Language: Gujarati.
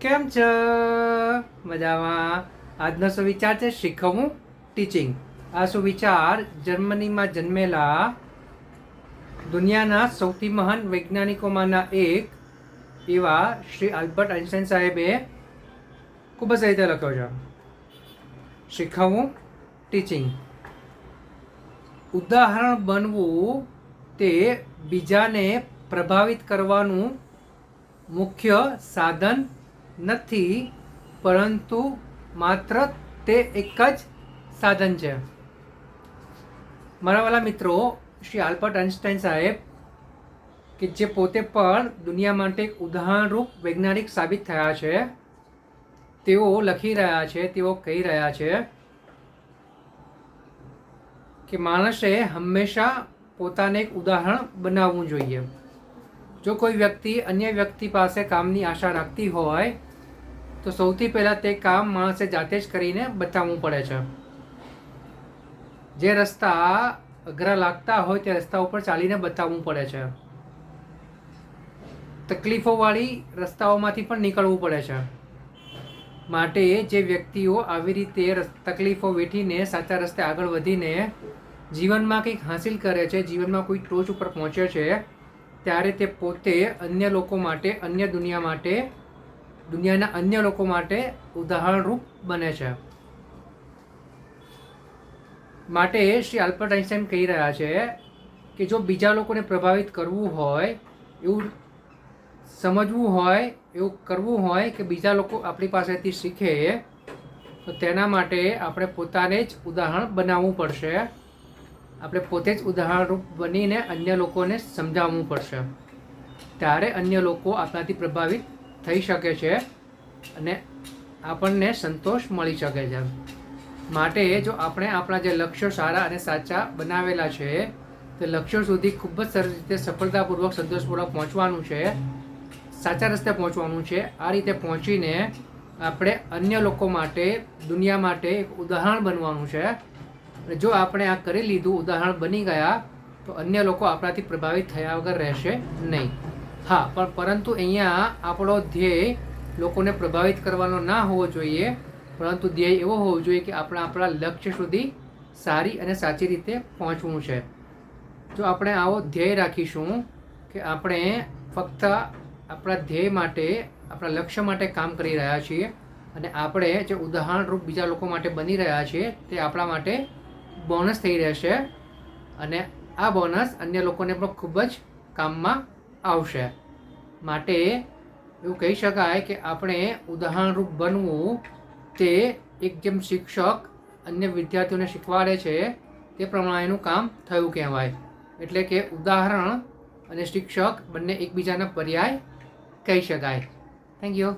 કેમ છો? મજામાં. આજનો સુવિચાર છે શીખવું ટીચિંગ આ સુવિચાર જર્મનીમાં જન્મેલા દુનિયાના સૌથી મહાન વૈજ્ઞાનિકોમાંના એક એવા શ્રી આલ્બર્ટ આઇન્સ્ટાઈન સાહેબે ખૂબ જ રીતે લખ્યો છે. શીખવવું ટીચિંગ ઉદાહરણ બનવું તે બીજાને પ્રભાવિત કરવાનું મુખ્ય સાધન નથી, પરંતુ માત્ર તે એક જ સાધન છે. મારા વાલા મિત્રો, શ્રી આલ્બર્ટ આઇન્સ્ટાઈન સાહેબ, કે જે પોતે પણ દુનિયા માટે એક ઉદાહરણરૂપ વૈજ્ઞાનિક સાબિત થયા છે, તેઓ લખી રહ્યા છે, તેઓ કહી રહ્યા છે કે માણસે હંમેશા પોતાને એક ઉદાહરણ બનાવવું જોઈએ. જો કોઈ વ્યક્તિ અન્ય વ્યક્તિ પાસે કામની આશા રાખતી હોય તો સૌથી પહેલાં તે કામ માણસે જાતે જ કરીને બતાવવું પડે છે. જે રસ્તા અઘરા લાગતા હોય તે રસ્તા ઉપર ચાલીને બતાવવું પડે છે. તકલીફોવાળી રસ્તાઓમાંથી પણ નીકળવું પડે છે. માટે જે વ્યક્તિઓ આવી રીતે તકલીફો વેઠીને સાચા રસ્તે આગળ વધીને જીવનમાં કંઈક હાંસિલ કરે છે, જીવનમાં કોઈ ટોચ ઉપર પહોંચે છે, ત્યારે તે પોતે અન્ય લોકો માટે, અન્ય દુનિયા માટે દુનિયાના અન્ય લોકો માટે ઉદાહરણરૂપ બને છે. માટે શ્રી આલ્બર્ટ આઇન્સ્ટાઈન કહી રહ્યા છે કે જો બીજા લોકોને પ્રભાવિત કરવું હોય, એવું સમજવું હોય, એવું કરવું હોય કે બીજા લોકો આપણી પાસેથી શીખે, તો તેના માટે આપણે પોતાને જ ઉદાહરણ બનાવવું પડશે. આપણે પોતે જ ઉદાહરણરૂપ બનીને અન્ય લોકોને સમજાવવું પડશે. ત્યારે અન્ય લોકો આપણાથી પ્રભાવિત થઈ શકે છે અને આપણને સંતોષ મળી શકે છે. માટે જો આપણે આપણા જે લક્ષ્યો સારા અને સાચા બનાવેલા છે, તે લક્ષ્યો સુધી ખૂબ જ સરસ રીતે સફળતાપૂર્વક, સંતોષપૂર્વક પહોંચવાનું છે, સાચા રસ્તે પહોંચવાનું છે. આ રીતે પહોંચીને આપણે અન્ય લોકો માટે, દુનિયા માટે એક ઉદાહરણ બનવાનું છે. અને જો આપણે આ કરી લીધું, ઉદાહરણ બની ગયા, તો અન્ય લોકો આપણાથી પ્રભાવિત થયા વગર રહેશે નહીં. હા, પણ પરંતુ અહીંયા આપણો ધ્યેય લોકોને પ્રભાવિત કરવાનો ના હોવો જોઈએ, પરંતુ ધ્યેય એવો હોવો જોઈએ કે આપણે આપણા લક્ષ્ય સુધી સારી અને સાચી રીતે પહોંચવું છે. જો આપણે આવો ધ્યેય રાખીશું કે આપણે ફક્ત આપણા ધ્યેય માટે, આપણા લક્ષ્ય માટે કામ કરી રહ્યા છીએ અને આપણે જે ઉદાહરણરૂપ બીજા લોકો માટે બની રહ્યા છીએ, તે આપણા માટે બોનસ થઈ રહેશે અને આ બોનસ અન્ય લોકોને પણ ખૂબ જ કામમાં આવશે. માટે એવું કહી શકાય કે આપણે ઉદાહરણરૂપ બનવું તે એક જેમ શિક્ષક અન્ય વિદ્યાર્થીઓને શીખવાડે છે તે પ્રમાણેનું કામ થયું કહેવાય. એટલે કે ઉદાહરણ અને શિક્ષક બંને એકબીજાના પર્યાય કહી શકાય. Thank you